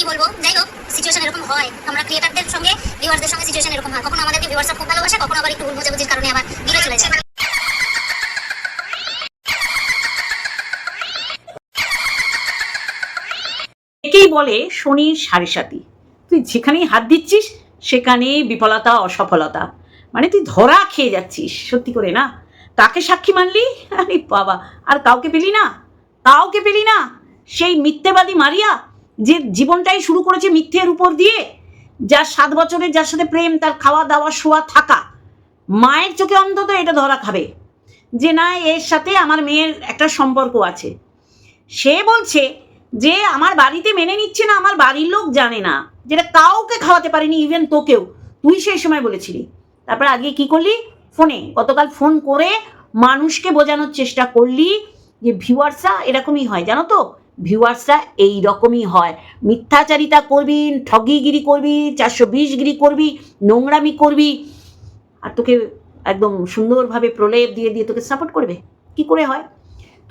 কি বলব? যাই হোক সিচুয়েশন এরকম হয়। আমরা ক্রিয়েটারদের সঙ্গে ভিউয়ারদের সঙ্গে সিচুয়েশন এরকম হয়। কখনো আমাদেরকে ভিউয়ার্সরা খুব ভালোবাসে, কখনো আবার একটু ভুল বোঝাবুঝির কারণে আবার দূরে চলে যায়। একেই বলে শনির সাড়ে সাতি। তুই যেখানেই হাত দিচ্ছিস সেখানেই বিফলতা, অসফলতা। মানে তুই ধরা খেয়ে যাচ্ছিস, সত্যি করে না? কাকে সাক্ষী মানলি? আরে বাবা, আর কাউকে পেলি না? কাউকে পেলি না? সেই মিথ্যেবাদী মারিয়া যে জীবনটাই শুরু করেছে মিথ্যের উপর দিয়ে, যার সাত বছরের যার সাথে প্রেম, তার খাওয়া দাওয়া, শোয়া, থাকা, মায়ের চোখে অন্তত এটা ধরা খাবে যে না, এর সাথে আমার মেয়ের একটা সম্পর্ক আছে। সে বলছে যে আমার বাড়িতে মেনে নিচ্ছে না, আমার বাড়ির লোক জানে না, যেটা কাউকে খাওয়াতে পারিনি ইভেন তোকেও। তুই সেই সময় বলেছিলি। তারপর আগে কি করলি? ফোনে। গতকাল ফোন করে মানুষকে বোঝানোর চেষ্টা করলি যে ভিউয়ার্সরা এরকমই হয়, জানো তো? ভিউয়ার্সরা এই রকমই হয়। মিথ্যাচারিতা করবি, ঠগিগিরি করবি, চারশো বিশগিরি করবি, নোংরামি করবি, আর তোকে একদম সুন্দরভাবে প্রলেপ দিয়ে দিয়ে তোকে সাপোর্ট করবে। কি করে হয়?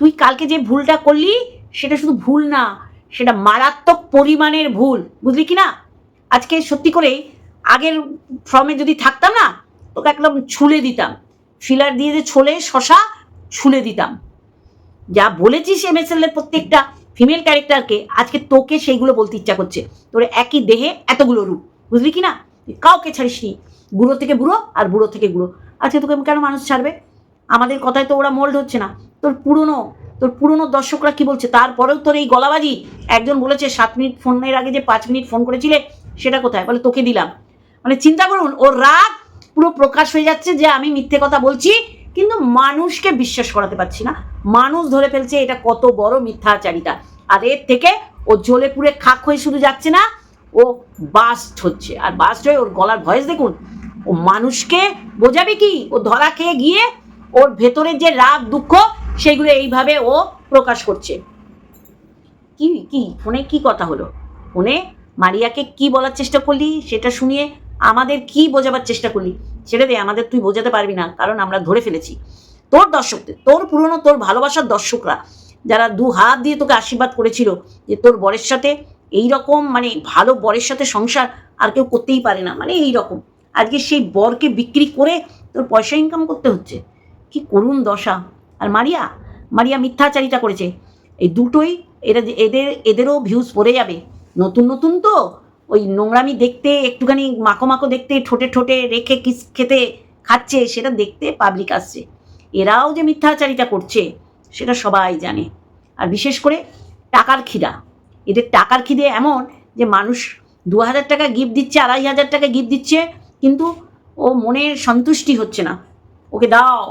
তুই কালকে যে ভুলটা করলি, সেটা শুধু ভুল না, সেটা মারাত্মক পরিমাণের ভুল, বুঝলি কি না? আজকে সত্যি করে আগের ফর্মে যদি থাকতাম না, তোকে একদম ছুলে দিতাম। ফিলার দিয়ে যে ছোলে, শশা ছুলে দিতাম। যা বলেছিস এম এস এল এর প্রত্যেকটা ফিমেল ক্যারেক্টারকে আজকে তোকে সেইগুলো বলতে ইচ্ছা করছে। তোর একই দেহে এতগুলো রূপ, বুঝলি কি না কাউকে ছাড়িসনি, বুড়ো থেকে বুড়ো আর বুড়ো থেকে বুড়ো। আজকে তোকে কেন মানুষ ছাড়বে? আমাদের কথায় তো ওরা মোল্ড হচ্ছে না। তোর পুরনো তোর পুরনো দর্শকরা কি বলছে? তারপরেও তোর এই গলাবাজি? একজন বলেছে, সাত মিনিট ফোনের আগে যে পাঁচ মিনিট ফোন করেছিলে, সেটা কোথায়? বলে, তোকে দিলাম। মানে চিন্তা করুন, ওর রাগ পুরো প্রকাশ হয়ে যাচ্ছে যে আমি মিথ্যে কথা বলছি কিন্তু মানুষকে বিশ্বাস করাতে পারছি না। মানুষ ধরে ফেলছে এটা কত বড় মিথ্যাচারিতা আর এর থেকে ও জ্বলে পুড়ে খাক হয়ে শুধু যাচ্ছে না, ও বাস্ট হচ্ছে। আর বাস্ট হয়ে ওর গলার ভয়েস দেখুন, ও মানুষকে বোঝাবে কি? ও ধরা খেয়ে গিয়ে ওর ভেতরের যে রাগ, দুঃখ, সেগুলো এইভাবে ও প্রকাশ করছে। কি কি? ফোনে কি কথা হলো? ফোনে মারিয়াকে কি বলার চেষ্টা করলি? সেটা শুনিয়ে আমাদের কি বোঝাবার চেষ্টা করলি? সেটা দে, আমাদের তুই বোঝাতে পারবি না, কারণ আমরা ধরে ফেলেছি। তোর দর্শকদের, তোর পুরনো, তোর ভালোবাসার দর্শকরা, যারা দু হাত দিয়ে তোকে আশীর্বাদ করেছিল যে তোর বরের সাথে এই রকম মানে ভালো বরের সাথে সংসার আর কেউ করতেই পারে না মানে এই রকম আজকে সেই বরকে বিক্রি করে তোর পয়সা ইনকাম করতে হচ্ছে। কি করুণ দশা। আর মারিয়া মারিয়া মিথ্যাচারিতা করেছে। এই দুটোই এরা এদের, এদেরও ভিউজ পড়ে যাবে। নতুন নতুন তো। ওই নোংরামি দেখতে, একটুখানি মাখো মাখো দেখতে, ঠোঁটে ঠোঁটে রেখে কিস খেতে খাচ্ছে, সেটা দেখতে পাবলিক আসছে। এরাও যে মিথ্যাচারিতা করছে, সেটা সবাই জানে। আর বিশেষ করে টাকার খিদা। এদের টাকার খিদে এমন যে মানুষ দু হাজার টাকা গিফট দিচ্ছে, আড়াই হাজার টাকা গিফট দিচ্ছে, কিন্তু ও মনের সন্তুষ্টি হচ্ছে না। ওকে দাও,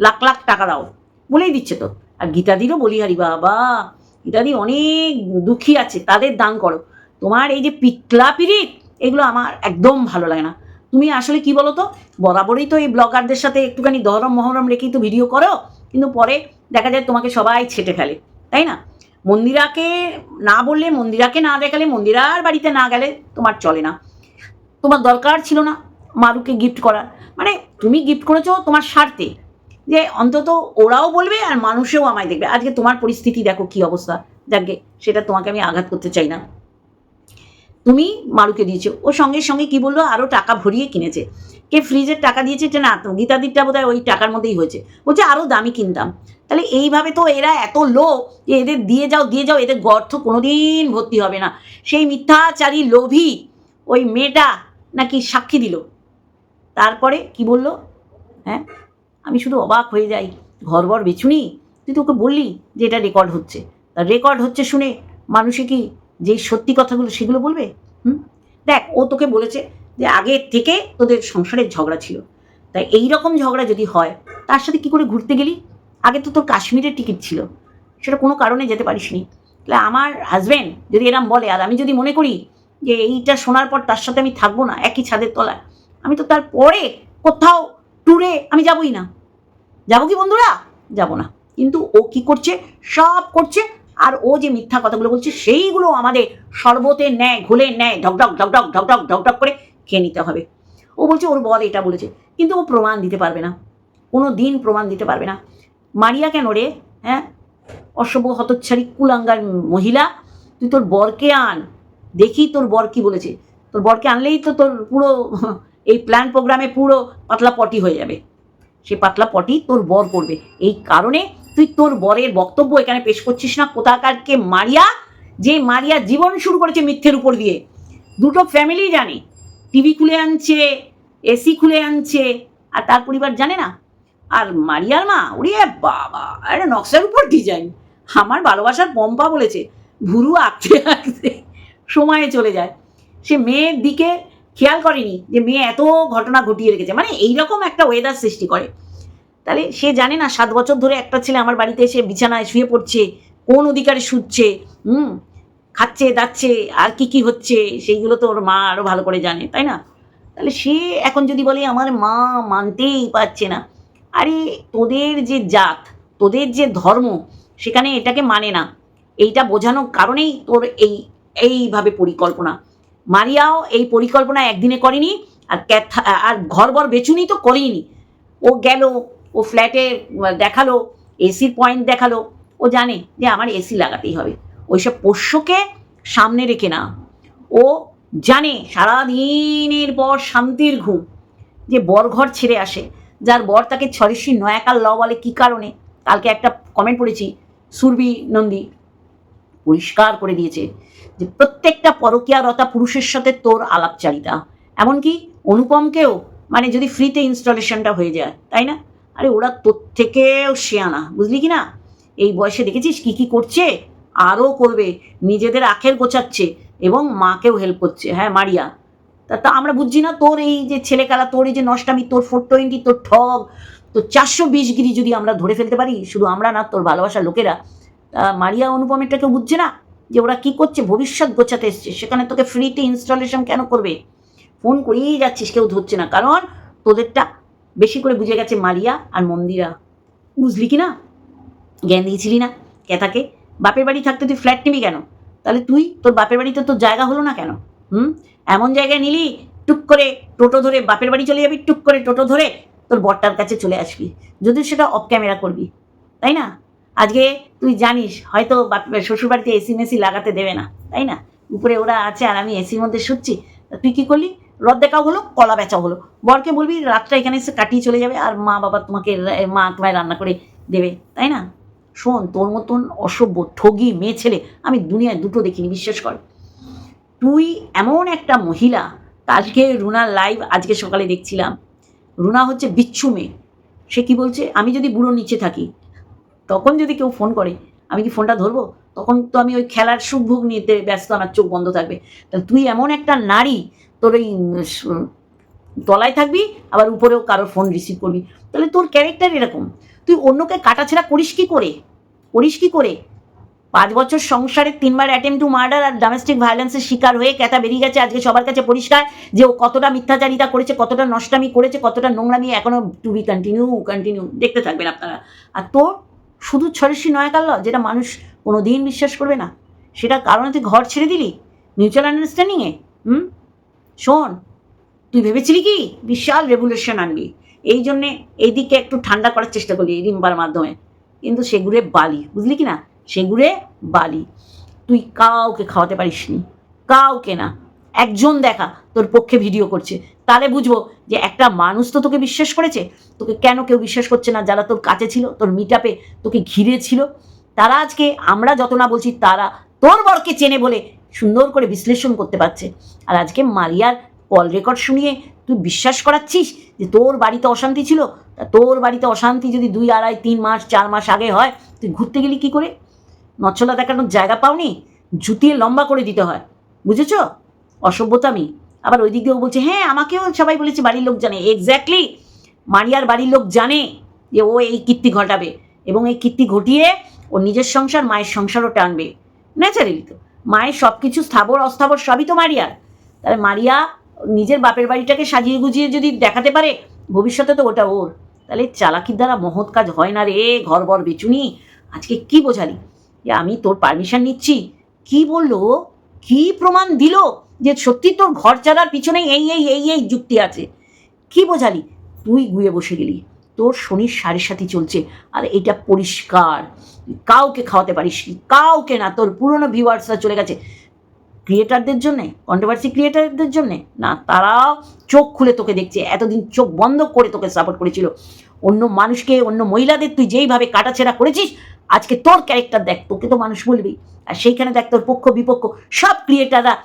লাখ লাখ টাকা দাও, বলেই দিচ্ছে তো। আর গীতাদিরও বলি হারি বাবা, গীতাদি অনেক দুঃখী আছে, তাদের দান করো। তোমার এই যে পিকলা পিরিত, এগুলো আমার একদম ভালো লাগে না। তুমি আসলে কি বলো তো বরাবরই তো এই ব্লগারদের সাথে একটুখানি দহরম মহরম রেখেই তো ভিডিও করো, কিন্তু পরে দেখা যায় তোমাকে সবাই ছেটে ফেলে, তাই না? মন্দিরাকে না বললে, মন্দিরাকে না দেখালে, মন্দিরার বাড়িতে না গেলে তোমার চলে না। তোমার দরকার ছিল না মারুকে গিফট করার। মানে তুমি গিফট করেছ তোমার স্বার্থে, যে অন্তত ওরাও বলবে আর মানুষেও আমায় দেখবে। আজকে তোমার পরিস্থিতি দেখো কি অবস্থা। যাকে সেটা তোমাকে আমি আঘাত করতে চাই না। তুমি মারুকে দিয়েছ। ও সঙ্গে সঙ্গে কি বলল? আরও টাকা ভরিয়ে কিনেছে। কে ফ্রিজের টাকা দিয়েছে? যে না, তো গীতাদিরটা বোধ ওই টাকার মধ্যেই হয়েছে। বলছে আরও দামি কিনতাম। তাহলে এইভাবে তো এরা এত লো যে এদের দিয়ে যাও দিয়ে যাও, এদের গর্থ কোনোদিন ভর্তি হবে না। সেই মিথ্যাচারী লোভী ওই মেয়েটা নাকি সাক্ষী দিল। তারপরে কি বলল? হ্যাঁ আমি শুধু অবাক হয়ে যাই। ঘরবর বেছুনি তুই তো ওকে বললি যে এটা রেকর্ড হচ্ছে। রেকর্ড হচ্ছে শুনে মানুষে কি যে সত্যি কথাগুলো সেগুলো বলবে? হুম? দেখ, ও তোকে বলেছে যে আগের থেকে তোদের সংসারের ঝগড়া ছিল। তাই এই রকম ঝগড়া যদি হয়, তার সাথে কি করে ঘুরতে গেলি? আগে তো তোর কাশ্মীরের টিকিট ছিল। সেটা কোনো কারণে যেতে পারিসনি তাহলে আমার হাজব্যান্ড যদি এরম বলে, আর আমি যদি মনে করি যে এইটা শোনার পর তার সাথে আমি থাকব না, একই ছাদের তলায়, আমি তো তারপরে কোথাও ট্যুরে আমি যাবই না। যাব কি বন্ধুরা? যাব না। কিন্তু ও কি করছে? সব করছে আর ও যে মিথ্যা কথাগুলো বলছে, সেইগুলো আমাদের শরবতের ন্যায় ঘোলের ন্যায় ঢকঢক ঢকঢক ঢকঢক ঢকঢক করে খেয়ে নিতে হবে। ও বলছে, ওর বল এটা বলেছে। কিন্তু ও প্রমাণ দিতে পারবে না। কোনো দিন প্রমাণ দিতে পারবে না। মারিয়া কেন রে? হ্যাঁ? অসভ্য হতচ্ছাড়ি কুলাঙ্গার মহিলা। তুই তোর বরকে আন। দেখি তোর বর কি বলেছে। তোর বরকে আনলেই তো তোর পুরো এই প্ল্যান প্রোগ্রামে পুরো পাতলা পটি হয়ে যাবে। সে পাতলা পটি তোর বর করবে। এই কারণে তুই তোর বরের বক্তব্য এখানে পেশ করছিস না, কোথাকারকে মারিয়া, যে মারিয়া জীবন শুরু করেছে মিথ্যের উপর দিয়ে। দুটো ফ্যামিলি জানে টিভি খুলে আনছে এসি খুলে আনছে, আর তার পরিবার জানে না। আর মারিয়ার মা, ওরে বাবা আরে নকশার উপর ডিজাইন আমার ভালোবাসার পম্পা বলেছে, ভুরু আঁকতে আঁকতে সময়ে চলে যায়। সে মেয়ের দিকে খেয়াল করেনি যে মেয়ে এত ঘটনা ঘটিয়ে রেখেছে। মানে এইরকম একটা ওয়েদার সৃষ্টি করে। তাহলে সে জানে না, সাত বছর ধরে একটা ছেলে আমার বাড়িতে এসে বিছানায় শুয়ে পড়ছে, কোন অধিকারে শুচ্ছে, হুম? খাচ্ছে, দাচ্ছে, আর কি কি হচ্ছে, সেইগুলো তো ওর মা আরও ভালো করে জানে, তাই না? তাহলে সে এখন যদি বলে আমার মা মানতেই পারছে না, আরে তোদের যে জাত, তোদের যে ধর্ম, সেখানে এটাকে মানে না। এইটা বোঝানোর কারণেই তোর এই, এইভাবে পরিকল্পনা। মারিয়াও এই পরিকল্পনা একদিনে করেনি, আর ক্যাথা, আর ঘরবর বেচুনি তো করেইনি। ও গেল ও ফ্ল্যাটে দেখাল এসির পয়েন্ট দেখাল, ও জানে যে আমার এসি লাগাতেই হবে। ওইসব পোষ্যকে সামনে রেখে না। ও জানে সারাদিনের পর শান্তির ঘুম, যে বরঘর ছেড়ে আসে, যার বর তাকে ছরিশি নয়াকাল ল বলে কী কারণে? কালকে একটা কমেন্ট পড়েছি সুরবি নন্দী পরিষ্কার করে দিয়েছে যে, প্রত্যেকটা পরকীয়ারতা পুরুষের সাথে তোর আলাপচারিতা। এমনকি অনুপমকেও মানে যদি ফ্রিতে ইনস্টলেশনটা হয়ে যায়, তাই না? আরে ওরা তোর থেকেও শেয়ানা, বুঝলি কি না এই বয়সে দেখেছিস কি কি করছে? আরও করবে, নিজেদের আখের গোছাচ্ছে এবং মাকেও হেল্প করছে। হ্যাঁ মারিয়া। তা তা আমরা বুঝছি না তোর এই যে ছেলেকালা, তোর এই যে নষ্টামি, তোর ফোর টোয়েন্টি তোর ঠগ, তোর চারশো বিশ গিরি যদি আমরা ধরে ফেলতে পারি, শুধু আমরা না, তোর ভালোবাসার লোকেরা, তা মারিয়া অনুপমেরটা কেউ বুঝছে না? যে ওরা কি করছে, ভবিষ্যৎ গোছাতে এসছে, সেখানে তোকে ফ্রিতে ইনস্টলেশন কেন করবে? ফোন করেই যাচ্ছিস, কেউ ধরছে না। কারণ তোদেরটা বেশি করে বুঝে গেছে মারিয়া আর মন্দিরা। বুঝলি কি না জ্ঞান দিয়েছিলি না কেতাকে বাপের বাড়ি থাকতে তুই ফ্ল্যাট নিবি কেন? তাহলে তুই তোর বাপের বাড়িতে তোর জায়গা হলো না কেন? হুম? এমন জায়গায় নিলি, টুক করে টোটো ধরে বাপের বাড়ি চলে যাবি, টুক করে টোটো ধরে তোর বরটার কাছে চলে আসবি। যদি সেটা অফ ক্যামেরা করবি, তাই না? আজকে তুই জানিস, হয়তো শ্বশুর বাড়িতে এসি মেসি লাগাতে দেবে না, তাই না? উপরে ওরা আছে আর আমি এসির মধ্যে শুচ্ছি। তুই কি করলি? রদ দেখাও হলো, কলা বেচাও হলো। বরকে বলবি, রাতটা এখানে এসে কাটিয়ে চলে যাবে আর মা বাবা তোমাকে, মা তোমায় রান্না করে দেবে, তাই না? শোন, তোর মতন অসভ্য, ঠগি, মেয়ে ছেলে আমি দুনিয়ায় দুটো দেখিনি, বিশ্বাস কর। তুই এমন একটা মহিলা আজকে রুনার লাইভ আজকে সকালে দেখছিলাম। রুনা হচ্ছে বিচ্ছু মেয়ে। সে কি বলছে? আমি যদি বুড়ো নিচে থাকি, তখন যদি কেউ ফোন করে আমি কি ফোনটা ধরবো? তখন তো আমি ওই খেলার সুখভোগ নিতে ব্যস্ত, আমার চোখ বন্ধ থাকবে। তাহলে তুই এমন একটা নারী, তোর ওই তলায় থাকবি, আবার উপরেও কারোর ফোন রিসিভ করবি। তাহলে তোর ক্যারেক্টার এরকম। তুই অন্যকে কাটাছেড়া করিস কি করে? করিস কি করে? পাঁচ বছর সংসারে তিনবার অ্যাটেম্প টু মার্ডার আর ডোমেস্টিক ভায়োলেন্সের শিকার হয়ে ক্যাথা বেরিয়ে গেছে, আজকে সবার কাছে পরিষ্কার যে ও কতটা মিথ্যাচারিতা করেছে, কতটা নষ্টামি করেছে, কতটা নোংরামি এখনও টু বি কন্টিনিউ কন্টিনিউ দেখতে থাকবেন আপনারা। আর তোর শুধু সরেসি নয় কাল যেটা মানুষ কোনো দিন বিশ্বাস করবে না। সেটা কারণে তুই ঘর ছেড়ে দিলি মিউচুয়াল আন্ডারস্ট্যান্ডিংয়ে হুম? শোন, তুই ভেবেছিলি কি? বিশাল রেভুলেশন আনবি। এই জন্যে এই দিকে একটু ঠান্ডা করার চেষ্টা করলি রিম্বার মাধ্যমে। কিন্তু সেগুড়ে বালি, বুঝলি কি না? সেগুড়ে বালি। তুই কাউকে খাওয়াতে পারিস নি কাউকে না। একজন দেখা তোর পক্ষে ভিডিও করছে। তাহলে বুঝব যে একটা মানুষ তো তোকে বিশ্বাস করেছে? তোকে কেন কেউ বিশ্বাস করছে না? যারা তোর কাছে ছিল, তোর মিটাপে তোকে ঘিরে ছিল, তারা আজকে আমরা যত না বলছি, তারা তোর বরকে চেনে বলে সুন্দর করে বিশ্লেষণ করতে পারছে। আর আজকে মারিয়ার কল রেকর্ড শুনিয়ে তুই বিশ্বাস করাচ্ছিস যে তোর বাড়িতে অশান্তি ছিল? তা তোর বাড়িতে অশান্তি যদি দুই আড়াই, তিন মাস, চার মাস আগে হয়, তুই ঘুরতে গেলি কি করে? নচ্ছলা দেখানোর জায়গা পাওনি? জুতিয়ে লম্বা করে দিতে হয়। বুঝেছ? অসভ্যতামি আবার ওই দিক দিয়েও বলছে হ্যাঁ আমাকেও সবাই বলেছে বাড়ির লোক জানে। এক্স্যাক্টলি মারিয়ার বাড়ির লোক জানে যে ও এই কীর্তি ঘটাবে এবং এই কীর্তি ঘটিয়ে ও নিজের সংসার, মায়ের সংসারও টানবে। ন্যাচারালি তো। মায়ের সব কিছু স্থাবর, অস্থাবর সবই তো মারিয়ার। তাহলে মারিয়া নিজের বাপের বাড়িটাকে সাজিয়ে গুজিয়ে যদি দেখাতে পারে, ভবিষ্যতে তো ওটা ওর। তাহলে চালাকির দ্বারা মহৎ কাজ হয় না রে ঘর বর বেচুনি। আজকে কি বোঝালি? যে আমি তোর পারমিশন নিচ্ছি। কি বলল? কি প্রমাণ দিল? যে সত্যি তোর ঘর চালার পিছনে এই এই এই এই যুক্তি আছে। কি বোঝালি? তুই গুয়ে বসে গেলি। তোর শনির সাড়ের সাথে চলছে। আর এটা পরিষ্কার। কাউকে খাওয়াতে পারিস নি। কাউকে না। তোর পুরনো ভিউয়ার্সরা চলে গেছে। ক্রিয়েটারদের জন্যে? কন্ট্রোভার্সি ক্রিয়েটারদের জন্যে? না তারাও চোখ খুলে তোকে দেখছে। এতদিন চোখ বন্ধ করে তোকে সাপোর্ট করেছিল। অন্য মানুষকে, অন্য মহিলাদের তুই যেইভাবে কাটাছেড়া করেছিস, আজকে তোর ক্যারেক্টার দেখ। তোকে তো মানুষ বলবেই। আর সেইখানে দেখ তোর পক্ষ বিপক্ষ সব ক্রিয়েটাররা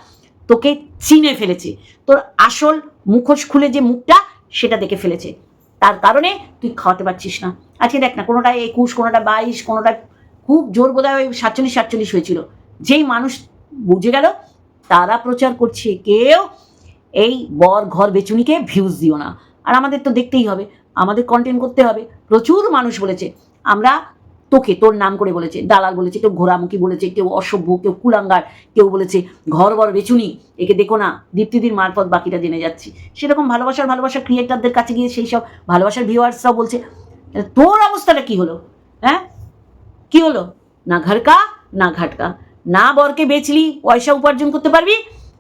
তোকে চিনে ফেলেছে। তোর আসল মুখোশ খুলে যে মুখটা, সেটা দেখে ফেলেছে। তার কারণে তুই খাওয়াতে পারছিস না। আজকে দেখ না, কোনোটা একুশ, কোনোটা বাইশ, কোনোটা খুব জোর বোধহয় ওই সাতচল্লিশ সাতচল্লিশ হয়েছিল। যেই মানুষ বুঝে গেল, তারা প্রচার করছে, কেউ এই বর ঘর বেচুনিকে ভিউজ দিও না। আর আমাদের তো দেখতেই হবে, আমাদের কন্টেন্ট করতে হবে। প্রচুর মানুষ বলেছে, আমরা তোকে, তোর নাম করে বলেছে, দালাল বলেছে, কেউ ঘোরামুখী বলেছে, কেউ অসভ্য, কেউ কুলাঙ্গার, কেউ বলেছে, ঘর বর বেচুনি, একে দেখো না, দীপ্তিদির মারফত বাকিটা জেনে যাচ্ছি। সেরকম ভালোবাসার ভালোবাসার ক্রিয়েটারদের কাছে গিয়ে সেই সব ভালোবাসার ভিউয়ার্সরাও বলছে তোর অবস্থাটা কি হলো? হ্যাঁ? কি হলো? না ঘরকা না ঘাটকা। না বরকে বেচলি, পয়সা উপার্জন করতে পারবি,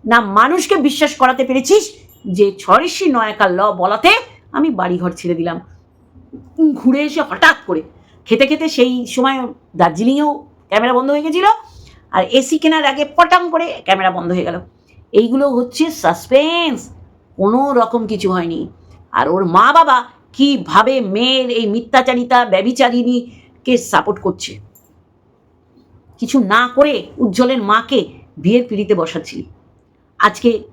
না মানুষকে বিশ্বাস করাতে পেরেছিস যে ছড়িশি নয়াকার ল বলাতে আমি বাড়িঘর ছেড়ে দিলাম। ঘুরে এসে হঠাৎ করে খেতে খেতে সেই সময় দার্জিলিংয়েও ক্যামেরা বন্ধ হয়ে গেছিল আর এসি কেনার আগে পটাং করে ক্যামেরা বন্ধ হয়ে গেল। এইগুলো হচ্ছে সাসপেন্স কোনো রকম কিছু হয়নি। আর ওর মা বাবা কীভাবে মেয়ের এই মিথ্যাচারিতা, ব্যবিচারিণীকে সাপোর্ট করছে? কিছু না করে উজ্জ্বলের মাকে বিয়ের পিড়িতে বসাচ্ছিলি আজকে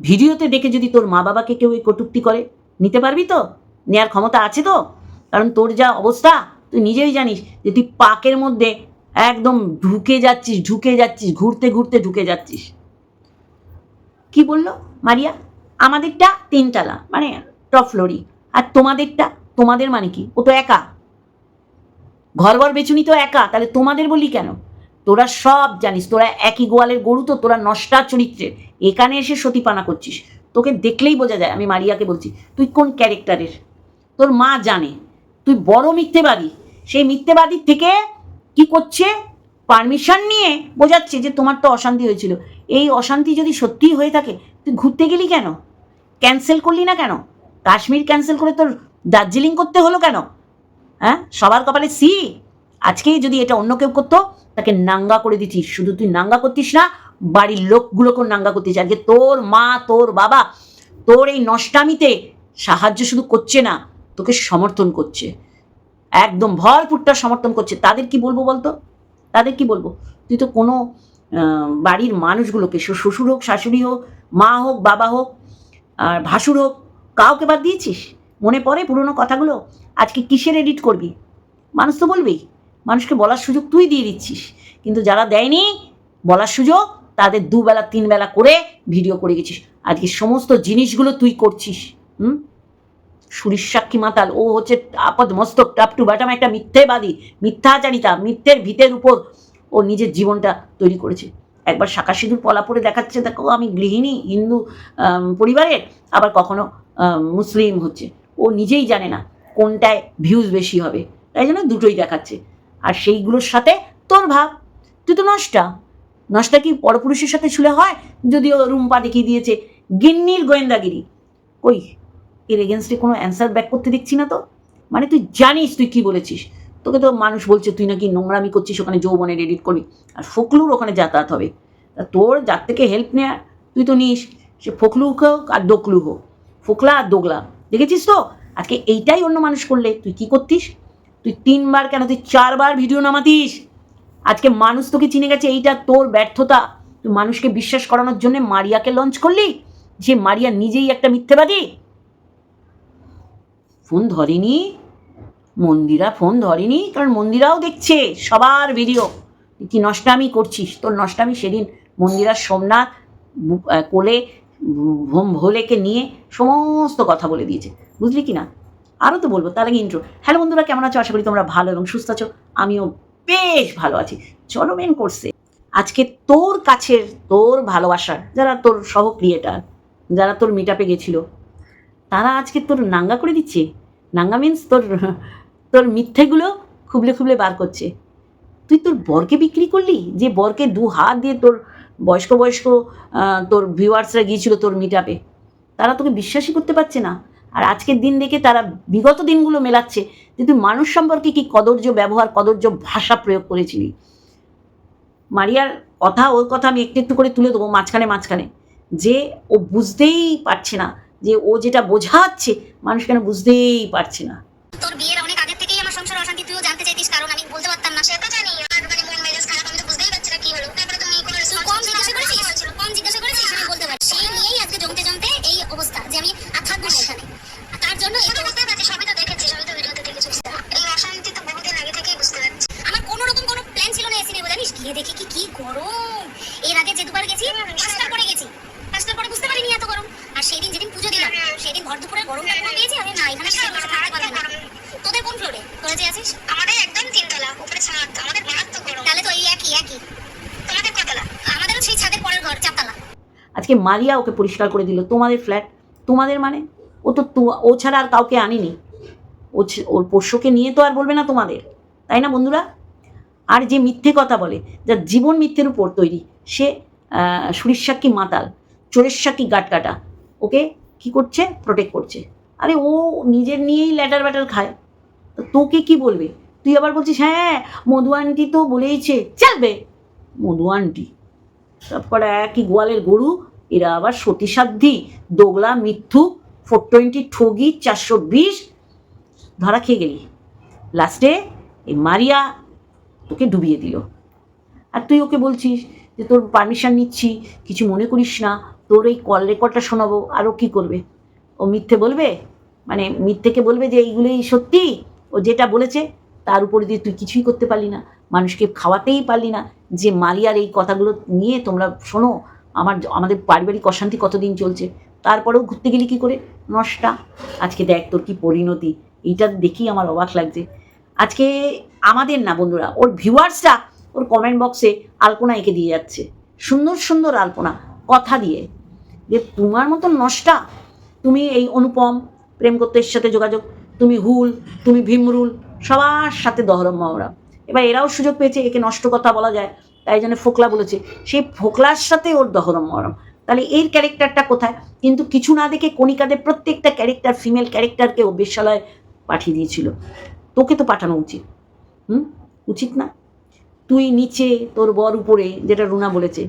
ভিডিওতে দেখে যদি তোর মা বাবাকে কেউ এই কটুক্তি করে, নিতে পারবি তো? নেয়ার ক্ষমতা আছে তো? কারণ তোর যা অবস্থা তুই নিজেই জানিস যে তুই পাকের মধ্যে একদম ঢুকে যাচ্ছিস ঢুকে যাচ্ছিস, ঘুরতে ঘুরতে ঢুকে যাচ্ছিস। কি বলল মারিয়া? আমাদেরটা তিনতলা মানে টপ ফ্লোরি আর তোমাদেরটা, তোমাদের মানে কি? ও তো একা। ঘর ঘর বেছুনি তো একা, তাহলে তোমাদের বলি কেন? তোরা সব জানিস, তোরা একই গোয়ালের গরু তো, তোরা নষ্টা চরিত্রের। এখানে এসে সতীপানা করছিস। তোকে দেখলেই বোঝা যায়, আমি মারিয়াকে বলছি, তুই কোন ক্যারেক্টারের? তোর মা জানে, তুই বড় মিথ্যে মিথ্যেবাদী। সেই মিথ্যেবাদীর থেকে কি করছে? পারমিশন নিয়ে বোঝাচ্ছে যে তোমার তো অশান্তি হয়েছিল। এই অশান্তি যদি সত্যিই হয়ে থাকে, তুই ঘুরতে গেলি কেন? ক্যান্সেল করলি না কেন? কাশ্মীর ক্যান্সেল করে তোর দার্জিলিং করতে হলো কেন? হ্যাঁ? সবার কপালে সি। আজকেই যদি এটা অন্য কেউ করতো, তাকে নাঙ্গা করে দিতিস। শুধু তুই নাঙ্গা করতিস না, বাড়ির লোকগুলোকেও নাঙ্গা করতিস। আজকে তোর মা, তোর বাবা, তোর এই নষ্টামিতে সাহায্য শুধু করছে না, তোকে সমর্থন করছে। একদম ভরপুরটা সমর্থন করছে। তাদের কি বলব বলতো? তাদের কি বলব? তুই তো কোনো বাড়ির মানুষগুলোকে শ্বশুর হোক, শাশুড়ি হোক, মা হোক, বাবা হোক, আর ভাসুর হোক, কাউকে বাদ দিয়েছিস? মনে পড়ে পুরোনো কথাগুলো? আজকে কিসের এডিট করবি? মানুষ তো বলবেই। মানুষকে বলার সুযোগ তুই দিয়ে দিচ্ছিস। কিন্তু যারা দেয়নি, বলার সুযোগ তাদের দুবেলা তিন বেলা করে ভিডিও করে গেছিস। আজকে সমস্ত জিনিসগুলো তুই করছিস, হুম? সুরির সাক্ষী মাতাল, ও হচ্ছে আপদ মস্তক টাপ টু বাটাম একটা মিথ্যেবাদী, মিথ্যাচারিতা, মিথ্যের ভিতের উপর ও নিজের জীবনটা তৈরি করেছে। একবার শাখা সিঁদুর পলা পরে দেখাচ্ছে, দেখো আমি গৃহিণী, হিন্দু পরিবারের, আবার কখনো মুসলিম হচ্ছে। ও নিজেই জানে না কোনটায় ভিউজ বেশি হবে, তাই জন্য দুটোই দেখাচ্ছে। আর সেইগুলোর সাথে তোর ভাব, তুই তো নষ্টা। নষ্টা কি পরপুরুষের সাথে ছুলে হয়? যদিও রুম্পা দেখিয়ে দিয়েছে, গিন্নির গোয়েন্দাগিরি। ওই এর এগেনস্টে কোনো অ্যান্সার ব্যাক করতে দেখছি না তো। মানে তুই জানিস তুই কি বলেছিস? তোকে তো মানুষ বলছে, তুই নাকি নোংরামি করছিস, ওখানে যৌবনের এডিট করবি। আর ফকলুর ওখানে যাতায়াত হবে। তা তোর যার থেকে হেল্প নেওয়া তুই তো নিস। সে ফকলু হোক আর দোকলু হোক। ফোকলা আর দোগলা দেখেছিস তো? আজকে এইটাই অন্য মানুষ করলে। তুই কি করতিস? তুই তিনবার কেন? তুই চারবার ভিডিও নামাতিস। আজকে মানুষ তোকে চিনে গেছে, এইটা তোর ব্যর্থতা। তুই মানুষকে বিশ্বাস করানোর জন্য মারিয়াকে লঞ্চ করলি। যে মারিয়া নিজেই একটা মিথ্যেবাদী। ফোন ধরেনি, মন্দিরা ফোন ধরেনি, কারণ মন্দিরাও দেখছে সবার ভিডিও কি নষ্টামি করছিস? তোর নষ্টামি সেদিন মন্দিরা সোমনাথ কোলে ভোম ভোলেকে নিয়ে সমস্ত কথা বলে দিয়েছে। বুঝলি কি না? আরও তো বলব, তার আগে ইন্ট্রো হ্যালো বন্ধুরা, কেমন আছো? আশা করি তোমরা ভালো এবং সুস্থ আছো। আমিও বেশ ভালো আছি। চলো মেন করছে আজকে তোর কাছের, তোর ভালোবাসার, যারা তোর সহ ক্রিয়েটার যারা তোর মিট আপে গেছিল তারা আজকে তোর নাঙ্গা করে দিচ্ছে? নাঙ্গা মিন্স তোর তোর মিথ্যেগুলো খুবলে খুবলে বার করছে। তুই তোর বরকে বিক্রি করলি? যে বরকে দু হাত দিয়ে তোর বয়স্ক বয়স্ক তোর ভিউয়ার্সরা গিয়েছিল তোর মিট আপে তারা তোকে বিশ্বাসই করতে পারছে না। আর আজকের দিন দেখে তারা বিগত দিনগুলো মেলাচ্ছে যে তুই মানুষ সম্পর্কে কি কদর্য ব্যবহার, কদর্য ভাষা প্রয়োগ করেছিলি? মারিয়ার কথা, ওর কথা আমি একটু একটু করে তুলে দেবো মাঝখানে মাঝখানে। যে ও বুঝতেই পারছে না যে ও যেটা বোঝাচ্ছে মানুষ কেন বুঝতেই পারছে না। তোর বিয়ের অনেক আগে থেকেই আমার সংসার অশান্তি তুইও জানতে চাইতিস কারণ আমি বলতে পারতাম না সেটা জানি। আর মানে মন মেজাজ খারাপ আমি তো বুঝতেই পারছি না কি হলো। তারপরে তুমি কোনো response কম জিজ্ঞাসা করেছিস? কম জিজ্ঞাসা করেছিস আমি বলতে পারছি। সেই নিয়েই আজকে জমতে জমতে এই অবস্থা যে আমি আর থাকব না এখানে। তার জন্য এই বুঝতে পারছি সবই তো দেখেছি সবই তো ভিডিওতে দেখেছি। এই অশান্তি তো বহুদিন আগে থেকেই বুঝতে পারছি। আমার কোনো রকম কোনো প্ল্যান ছিল না এসি নেব জানিস? গিয়ে দেখি কি কি গরম। এর আগে যে দুবার গেছি পাঁচটার পরে গেছি পাঁচটার পরে বুঝতে পারিনি এত গরম আর সেই দিন যেদিন পুজো দিলাম সেই দিন ভর দুপুরে গরমটা পুরো পেয়েছি আমি না এখানে সে বসে থাকতে পারবে না তোদের কোন ফ্লোরে তোরা যে আছিস আমাদের একদম তিনতলা উপরে ছাদ আমাদের মারাত্মক গরম তাহলে তো এই একই একই তোমাদের কতলা আমাদেরও সেই ছাদের পরের ঘর চারতলা আজকে মারিয়া ওকে পরিষ্কার করে দিল, তোমাদের ফ্ল্যাট তোমাদের মানে? ও তো ও ছাড়া আর কাউকে আনিনি। ও ওর পোষ্যকে নিয়ে তো আর বলবে না তোমাদের, তাই না বন্ধুরা? আর যে মিথ্যে কথা বলে, যার জীবন মিথ্যের উপর তৈরি, সে সুরির সাক্ষী মাতাল, চোরের সাক্ষী গাটকাটা ওকে কি করছে? প্রোটেক্ট করছে। আরে ও নিজের নিয়েই ল্যাটার ব্যাটার খায়। তোকে কি বলবে? তুই আবার বলছিস হ্যাঁ মধু আন্টি তো বলেইছে, চলবে। মধু আন্টি তারপরে একই গোয়ালের গরু এরা আবার সতীসাধ্যি, দোগলা, মিথ্যু ফোর টোয়েন্টি ঠগি, চারশো বিশ ধরা খেয়ে গেলি। লাস্টে এই মারিয়া তোকে ডুবিয়ে দিল। আর তুই ওকে বলছিস যে তোর পারমিশন নিচ্ছি, কিছু মনে করিস না, তোর এই কল রেকর্ডটা শোনাবো আরও কি করবে? ও মিথ্যে বলবে? মানে মিথ্যেকে বলবে যে এইগুলোই সত্যি? ও যেটা বলেছে, তার উপরে দিয়ে তুই কিছুই করতে পারলি না। মানুষকে খাওয়াতেই পারলি না। যে মারিয়ার এই কথাগুলো নিয়ে তোমরা শোনো আমার আমাদের পারিবারিক অশান্তি কতদিন চলছে? তারপরেও ঘুরতে গেলি কী করে? নষ্টা। আজকে দেখ তোর কি পরিণতি। এইটা দেখেই আমার অবাক লাগছে। আজকে আমাদের না বন্ধুরা, ওর ভিউয়ার্সরা ওর কমেন্ট বক্সে আলপনা এঁকে দিয়ে যাচ্ছে। সুন্দর সুন্দর আলপনা। কথা দিয়ে। যে তোমার মতো নষ্টা, তুমি এই অনুপম, প্রেম করতে সাথে যোগাযোগ, তুমি হুল, তুমি ভীমরুল, সবার সাথে দহরম মহরম এবার এরাও সুযোগ পেয়েছে একে নষ্ট কথা বলা যায়, তাই জন্য ফোকলা বলেছে। সেই ফোকলার সাথে ওর দহরম মহরম তাহলে এর ক্যারেক্টারটা কোথায়? কিন্তু কিছু না দেখে কণিকাদের প্রত্যেকটা ক্যারেক্টার, ফিমেল ক্যারেক্টারকে ও বেশ্যালয়ে পাঠিয়ে দিয়েছিল। তোকে তো পাঠানো উচিত। হুম? উচিত না। তুই নিচে তোর বর উপরে, যেটা রুনা বলেছে,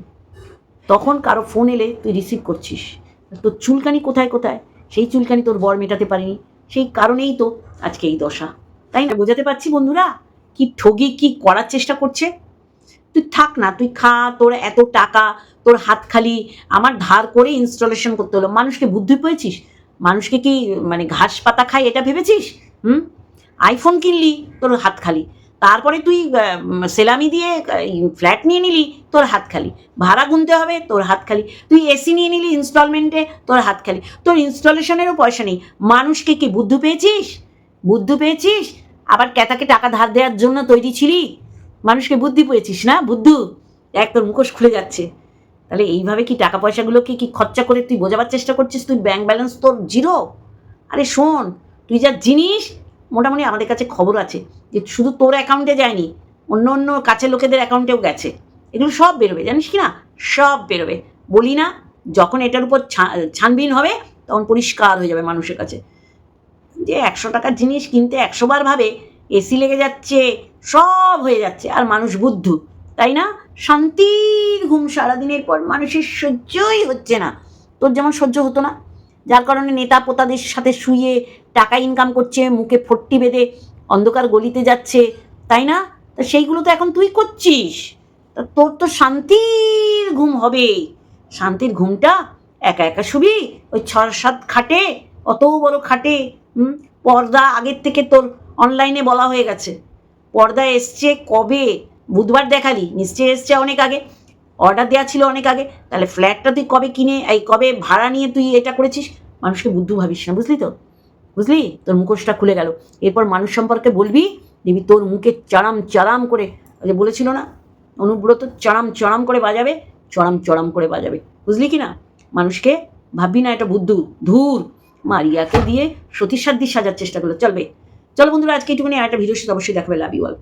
তখন কারও ফোন এলে তুই রিসিভ করছিস। তোর চুলকানি কোথায় কোথায়? সেই চুলকানি তোর বর মেটাতে পারিনি। সেই কারণেই তো আজকে এই দশা। তাই না? বোঝাতে পারছি বন্ধুরা? কি ঠগি কি করার চেষ্টা করছে? তুই থাক না, তুই খা, তোর এত টাকা, তোর হাত খালি, আমার ধার করে ইনস্টলেশন করতে হলো। মানুষকে বুদ্ধি পেয়েছিস? মানুষকে কি মানে ঘাস পাতা খায় এটা ভেবেছিস? হুম? আইফোন কিনলি, তোর হাত খালি। তারপরে তুই সেলামি দিয়ে ফ্ল্যাট নিয়ে নিলি, তোর হাত খালি। ভাড়া গুনতে হবে, তোর হাত খালি। তুই এসি নিয়ে নিলি ইনস্টলমেন্টে তোর হাত খালি। তোর ইনস্টলেশনেরও পয়সা নেই। মানুষকে কি বুদ্ধি পেয়েছিস? বুদ্ধি পেয়েছিস? আবার টাকা ধার দেওয়ার জন্য তৈরি ছিলি? মানুষকে বুদ্ধি পেয়েছিস না? বুদ্ধু এক তোর মুখোশ খুলে যাচ্ছে। তাহলে এইভাবে কি টাকা পয়সাগুলোকে কি খরচা করে তুই বোঝাবার চেষ্টা করছিস? তুই ব্যাংক ব্যালেন্স তোর জিরো আরে শোন, তুই যা জিনিস, মোটামুটি আমাদের কাছে খবর আছে যে শুধু তোর অ্যাকাউন্টে যায়নি, অন্য অন্য কাছের লোকেদের অ্যাকাউন্টেও গেছে। এগুলো সব বেরোবে, জানিস কি না? সব বেরোবে। বলি না, যখন এটার উপর ছানবিন হবে, তখন পরিষ্কার হয়ে যাবে মানুষের কাছে। যে একশো টাকার জিনিস কিনতে একশো বার ভাবে এসি লেগে যাচ্ছে, সব হয়ে যাচ্ছে, আর মানুষ বুদ্ধু, তাই না? শান্তির ঘুম সারাদিনের পর মানুষের সহ্যই হচ্ছে না। তোর যেমন সহ্য হতো না। যার কারণে নেতা পোতাদের সাথে শুয়ে টাকা ইনকাম করছে, মুখে ফট্টি বেঁধে অন্ধকার গলিতে যাচ্ছে, তাই না? তা সেইগুলো তো এখন তুই করছিস। তা তোর তো শান্তির ঘুম হবে শান্তির ঘুমটা একা একা শুবি, ওই ছ সাত খাটে অত বড় খাটে পর্দা আগের থেকে তোর অনলাইনে বলা হয়ে গেছে। পর্দা এসছে কবে? বুধবার দেখালি, নিশ্চয়ই এসছে অনেক আগে। অর্ডার দেওয়া ছিল অনেক আগে। তাহলে ফ্ল্যাটটা তুই কবে কিনে, এই কবে ভাড়া নিয়ে তুই এটা করেছিস? মানুষকে বুদ্ধু ভাবিস না, বুঝলি তো? বুঝলি? তোর মুখোশটা খুলে গেল। এরপর মানুষ সম্পর্কে বলবি, দেখবি তোর মুখে চড়াম চড়াম করে যে বলেছিল না? অনুব্রত চড়াম চড়াম করে বাজাবে, চড়াম চড়াম করে বাজাবে। বুঝলি কি না? মানুষকে ভাববি না, এটা বুদ্ধু, ধুর। মারিয়াকে দিয়ে সতীসাধ্যি সাজার চেষ্টা করল। চলবে। চলো বন্ধুরা, আজকে এইটুকুনি আর একটা ভিডিওর সাথে অবশ্যই দেখাবে লাভ ইউ অল